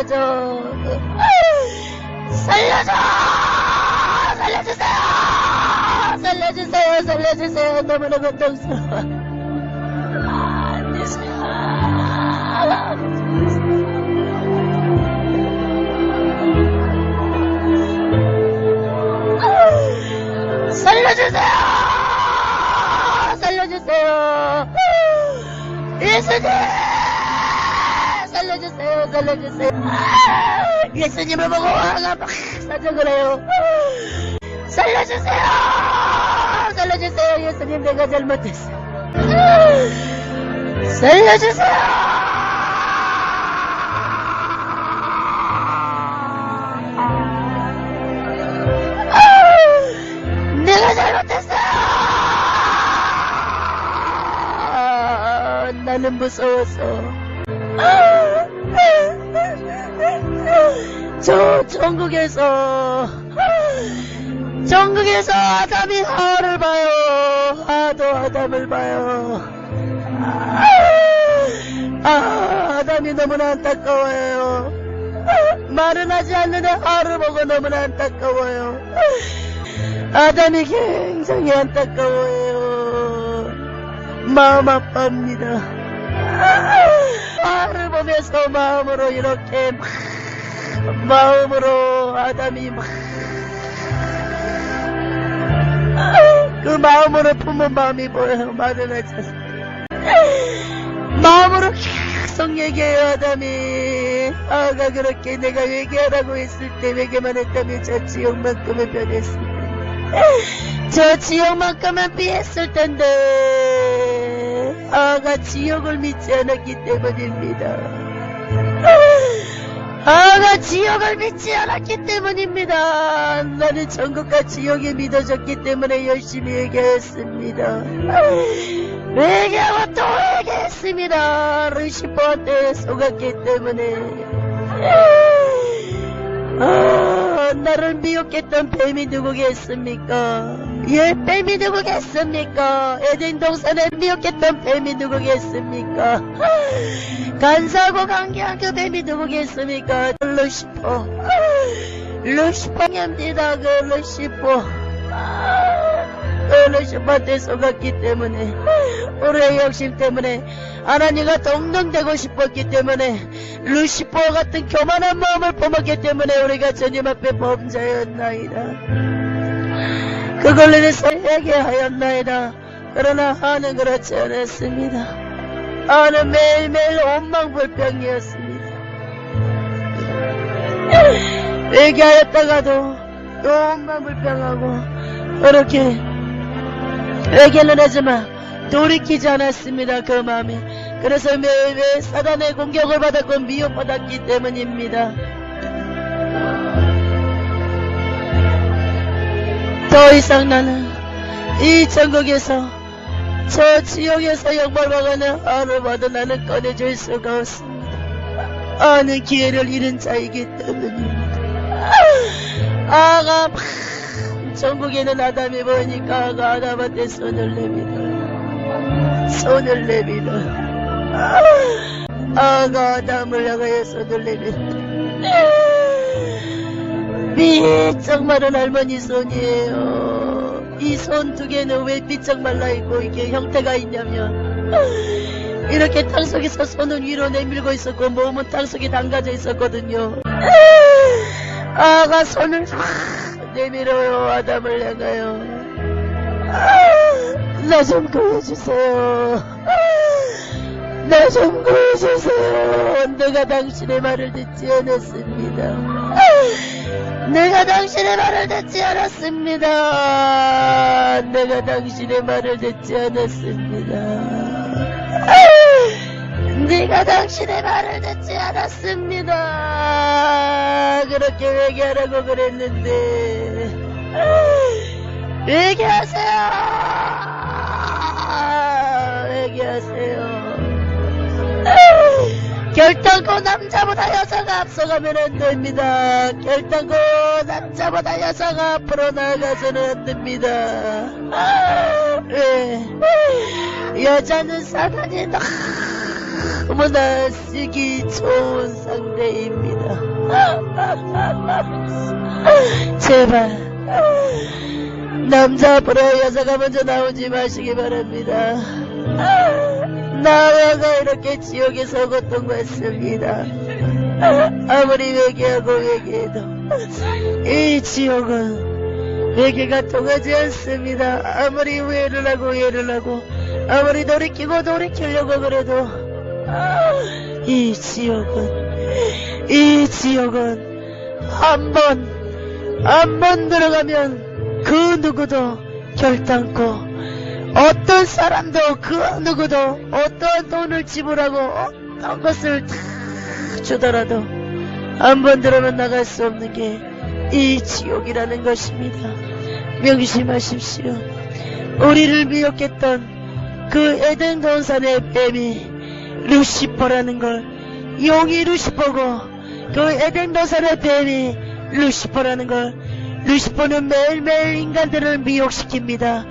살려줘. 살려줘! 살려주세요! 살려주세요! 살려주세요! 너무나 고통스러워. 살려주세요! 살려주세요! 예수님! 살려주세요, 살려주세요. 예수님을 보고 화가 막 사정을 해요. 살려주세요! 살려주세요, 예수님, 내가 잘못했어. 살려주세요! 나는 무서워서. 저 전국에서 전국에서 아담이 하를 봐요. 하도 아담을 봐요. 아, 아담이 너무나 안타까워요. 말은 하지 않는데 하를 보고 너무나 안타까워요. 아담이 굉장히 안타까워요. 마음 아파합니다. 하를 보면서 마음으로 이렇게 막 마음으로 아담이 막 그 마음으로 품은 마음이 보여요. 하지 않 마음으로 계속 얘기해요, 아담이. 아가 그렇게 내가 회개하라고 했을 때 회개만 했다면 저 지옥만큼은 변했을 텐데. 저 지옥만큼은 피했을 텐데. 아가 지옥을 믿지 않았기 때문입니다. 아가 지옥을 믿지 않았기 때문입니다. 나는 천국과 지옥이 믿어졌기 때문에 열심히 회개했습니다. 회개하고 또 회개했습니다. 루시퍼한테 속았기 때문에. 아, 나를 미혹했던 뱀이 누구겠습니까? 예, 뱀이 누구겠습니까? 에덴 동산에 미혹했던 뱀이 누구겠습니까? 간사하고 관계한 그 뱀이 누구겠습니까? 루시퍼. 루시퍼입니다, 그 루시퍼. 그 루시퍼한테 속았기 때문에, 우리의 욕심 때문에, 하나님과 동등되고 싶었기 때문에, 루시퍼 같은 교만한 마음을 품었기 때문에 우리가 주님 앞에 범죄였나이다. 그걸로 인해서 회개 하였나이다. 그러나 하는 그렇지 않았습니다. 하는 매일매일 원망불평이었습니다. 회개하였다가도 또 원망불평하고 그렇게 회개는 하지만 돌이키지 않았습니다. 그 마음에. 그래서 매일매일 사단의 공격을 받았고 미혹받았기 때문입니다. 더 이상 나는 이 전국에서 저 지옥에서 하루 받아 나는 꺼내줄 수가 없습니다. 아는 기회를 잃은 자이기 때문입니다. 아가 막 전국에는 아담이 보이니까 아가 아담한테 손을 내밀어 손을 내밀어 아가 아담을 향하여 손을 내밀어 삐쩍 마른 할머니 손이에요. 이 손 두 개는 왜 삐쩍 말라있고 이게 형태가 있냐면 이렇게 땅 속에서 손을 위로 내밀고 있었고 몸은 땅 속에 담가져 있었거든요. 아가 손을 확 내밀어요. 아담을 향하여. 나좀 구해주세요. 나좀 구해주세요. 내가 당신의 말을 듣지 않았습니다. 내가 당신의 말을 듣지 않았습니다. 내가 당신의 말을 듣지 않았습니다. 내가 당신의 말을 듣지 않았습니다. 그렇게 회개하라고 그랬는데 회개하세요. 회개하세요. 결단코 남자보다 여자가 앞서가면 안 됩니다. 결단코 남자보다 여자가 앞으로 나아가서는 안 됩니다. 예. 여자는 사단이 너무 나 쓰기 좋은 상대입니다. 제발, 남자 앞으로 여자가 먼저 나오지 마시기 바랍니다. 나와가 이렇게 지옥에서 고통받습니다. 아무리 회개하고 회개해도 이 지옥은 회개가 통하지 않습니다. 아무리 후회를 하고 후회를 하고 아무리 돌이키고 돌이키려고 그래도 이 지옥은 이 지옥은 한 번 한 번 들어가면 그 누구도 결단코 어떤 사람도 그 누구도 어떠한 돈을 지불하고 어떤 것을 다 주더라도 한 번 들어면 나갈 수 없는 게 이 지옥이라는 것입니다. 명심하십시오. 우리를 미혹했던 그 에덴 동산의 뱀이 루시퍼라는 걸 용이 루시퍼고 그 에덴 동산의 뱀이 루시퍼라는 걸 루시퍼는 매일매일 인간들을 미혹시킵니다.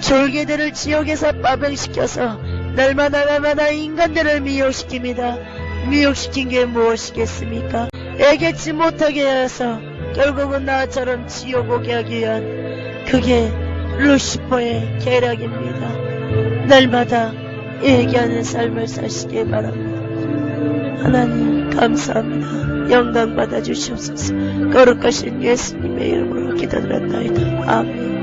졸개들을 지옥에서 빠병시켜서 날마다 날마다 인간들을 미혹시킵니다. 미혹시킨 게 무엇이겠습니까? 애겠지 못하게 해서 결국은 나처럼 지옥 오게 하기 위한 그게 루시퍼의 계략입니다. 날마다 얘기하는 삶을 사시길 바랍니다. 하나님 감사합니다. 영광 받아주시옵소서. 거룩하신 예수님의 이름으로 기도드렸나이다. 아멘.